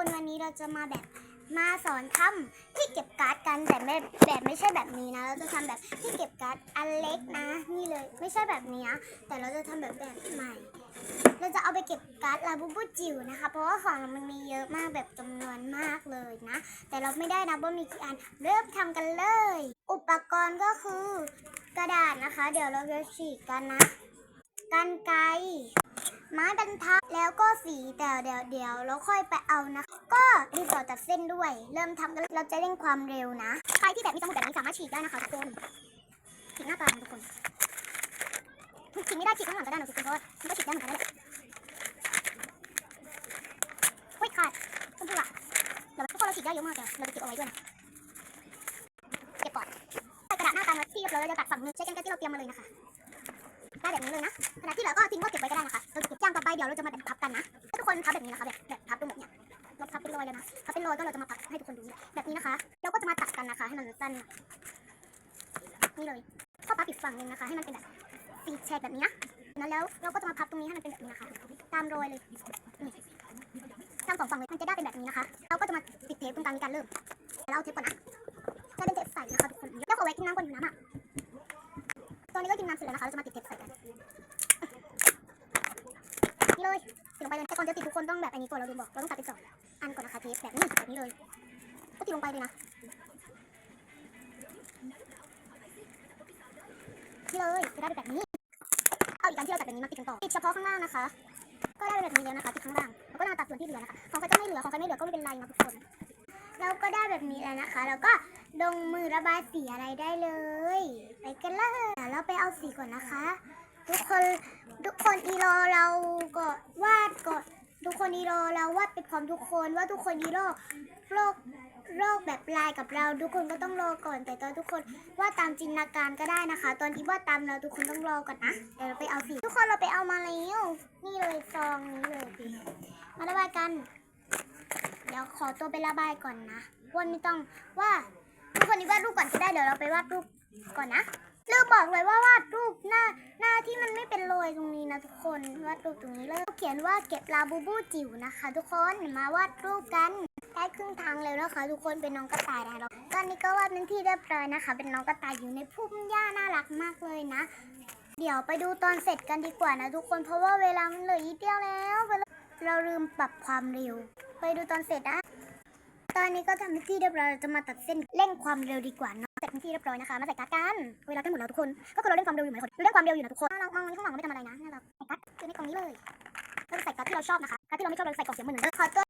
คนวันนี้เราจะมาแบบมาสอนทำที่เก็บการ์ดกันแต่ไม่แบบไม่ใช่แบบนี้นะ เราจะทำแบบที่เก็บการ์ดอันเล็กนะ นี่เลยไม่ใช่แบบนี้นะแต่เราจะทำแบบแบบใหม่ เราจะเอาไปเก็บการ์ดลาบูบูจิ๋วนะคะ เพราะว่าของมันมีเยอะมากแบบจำนวนมากเลยนะ แต่เราไม่ได้นะว่ามีกี่อันเริ่มทำกันเลย อุปกรณ์ก็คือกระดาษนะคะ เดี๋ยวเราจะฉีกกันนะกันไก ไม้บรรทัดแล้วก็สีแต่เดี๋ยวเดี๋ยวเราค่อยไปเอานะ ก็ดินสอจับเส้นด้วย เริ่มทำกันเราจะเร่งความเร็วนะ ใครที่แบบมีสมุดแบบนี้สามารถฉีกได้นะคะทุกคนฉีกหน้าตาทุกคนถูกฉีกไม่ได้ฉีกข้างหลังก็ได้นะทุกคนเพราะมันก็ฉีกได้เหมือนกันแหละเฮ้ยขาดต้นทุนละเดี๋ยวทุกคนเราฉีดได้เยอะมากเลยเราจะเก็บเอาไว้ด้วยนะเก็บก่อนใส่กระดาษหน้าตามาที่เรียบร้อยเราจะตัดฝั่งนึงใช้กันไกรที่เราเตรียมมาเลยนะคะได้แบบนี้เลยนะกระดาษที่เหลือก็ทิ้งก็เก็บไว้ เดี๋ยวเราจะมาแบบพับกันนะให้ทุกคนพับแบบนี้นะคะแบบแบบพับตรงแบบเนี้ยเราพับเป็นรอยแล้วนะพับเป็นรอยก็เราจะมาพับให้ทุกคนดูแบบนี้นะคะ เราก็จะมาตัดกันนะคะ ให้มันสั้นนี่เลยก็พับอีกฝั่งหนึ่งนะคะ ให้มันเป็นแบบสีแฉกแบบนี้นะนั้นแล้วเราก็จะมาพับตรงนี้ให้มันเป็นแบบนี้นะคะ ตามรอยเลยนี่ทำสองฝั่งเลยมันจะได้เป็นแบบนี้นะคะ เราก็จะมาติดเทปตรงกลางในการเริ่มเอาเทปก่อนนะจะเป็นเทปใสนะคะทุกคนแล้วขอไว้กินน้ำก่อนหิวน้ำอะตอนนี้ก็กินน้ำเสร็จแล้วนะคะเราจะมาติดเทปใส่กัน เลยติดลงไปเลยแต่ก่อนจะติดทุกคนต้องแบบอันนี้ก่อนเราลืมบอกเราต้องตัดเป็นสองอันก่อนนะคะเทปแบบนี้แบบนี้เลย ก็ติดลงไปเลยนะนี่เลยจะได้เป็นแบบนี้ เอาอีกอันที่เราตัดแบบนี้มาติดกันต่อติดเฉพาะข้างล่างนะคะ ก็ได้แบบนี้แล้วนะคะที่ข้างล่างแล้วก็มาตัดส่วนที่เหลือนะคะของใครก็ไม่เหลือของใครไม่เหลือก็ไม่เป็นไรนะทุกคนเราก็ได้แบบนี้แล้วนะคะ แล้วก็ลงมือระบายสีอะไรได้เลย ไปกันเลยเดี๋ยวเราไปเอาสีก่อนนะคะ ทุกคนทุกคนอีรอเราก็วาดก่อนทุกคนอีรอเราวาดไปพร้อมทุกคนว่าทุกคนอีรอโลกโลกแบบลายกับเรา ทุกคนก็ต้องรอก่อน แต่ตอนทุกคนวาดตามจินตนาการก็ได้นะคะ ตอนที่วาดตามเราทุกคนต้องรอก่อนนะเดี๋ยวเราไปเอาสีทุกคนเราไปเอามาแล้วนี่เลยซองนี้เลยมาระบายกัน เดี๋ยวขอตัวไประบายก่อนนะวันไม่ต้องว่าทุกคนนี่วาดรูปก่อนก็ได้เดี๋ยวเราไปวาดรูปก่อนนะ ลืมบอกเลยว่าวาดรูปหน้าหน้าที่มันไม่เป็นรอยตรงนี้นะทุกคนวาดรูปตรงนี้เลยเขียนว่าเก็บลาบูบูจิ๋วนะคะ ทุกคนมาวาดรูปกันได้ครึ่งทางแล้วนะคะ ทุกคนเป็นน้องกระต่ายนะเราตอนนี้ก็วาดเป็นที่เรียบร้อยนะคะ เป็นน้องกระต่ายอยู่ในพุ่มหญ้าน่ารักมากเลยนะ เดี๋ยวไปดูตอนเสร็จกันดีกว่านะทุกคนเพราะว่าเวลามันเหลืออีกเดียวแล้วเวลาเราลืมปรับความเร็ว ไปดูตอนเสร็จนะ ตอนนี้ก็ทำเป็นที่เรียบร้อยเราจะมาตัดเส้นเร่งความเร็วดีกว่าเนาะเสร็จที่เรียบร้อยนะคะมาใส่การ์ดกันเวลากันหมดแล้วทุกคน ก็คือเราเร่งความเร็วอยู่เหมือนคนเราเร่งความเร็วอยู่นะทุกคนเรามองข้างหลังไม่ทำอะไรนะนี่เราใส่การ์ดคือในกล่องนี้เลยเราจะใส่การ์ดที่เราชอบนะคะการ์ดที่เราไม่ชอบเราใส่กล่องเสียงมือหนึ่งเออขอตัว